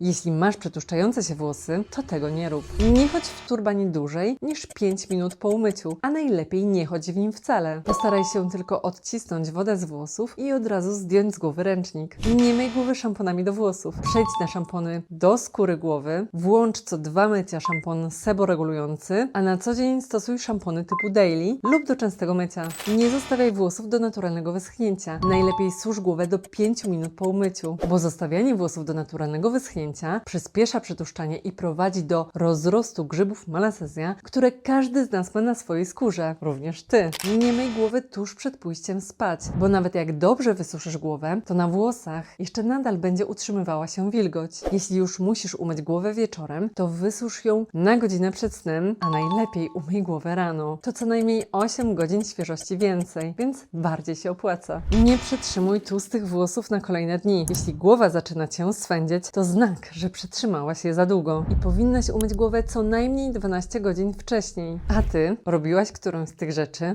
Jeśli masz przetłuszczające się włosy, to tego nie rób. Nie chodź w turbanie dłużej niż 5 minut po umyciu, a najlepiej nie chodź w nim wcale. Postaraj się tylko odcisnąć wodę z włosów i od razu zdjąć z głowy ręcznik. Nie myj głowy szamponami do włosów. Przejdź na szampony do skóry głowy, włącz co dwa mycia szampon seboregulujący, a na co dzień stosuj szampony typu daily lub do częstego mycia. Nie zostawiaj włosów do naturalnego wyschnięcia. Najlepiej susz głowę do 5 minut po umyciu, bo zostawianie włosów do naturalnego wyschnięcia przyspiesza przetłuszczanie i prowadzi do rozrostu grzybów malassezja, które każdy z nas ma na swojej skórze, również ty. Nie myj głowy tuż przed pójściem spać, bo nawet jak dobrze wysuszysz głowę, to na włosach jeszcze nadal będzie utrzymywała się wilgoć. Jeśli już musisz umyć głowę wieczorem, to wysusz ją na godzinę przed snem, a najlepiej umyj głowę rano. To co najmniej 8 godzin świeżości więcej, więc bardziej się opłaca. Nie przytrzymuj tłustych włosów na kolejne dni. Jeśli głowa zaczyna cię swędzieć, to znak, że przytrzymałaś je za długo i powinnaś umyć głowę co najmniej 12 godzin wcześniej. A ty robiłaś którąś z tych rzeczy?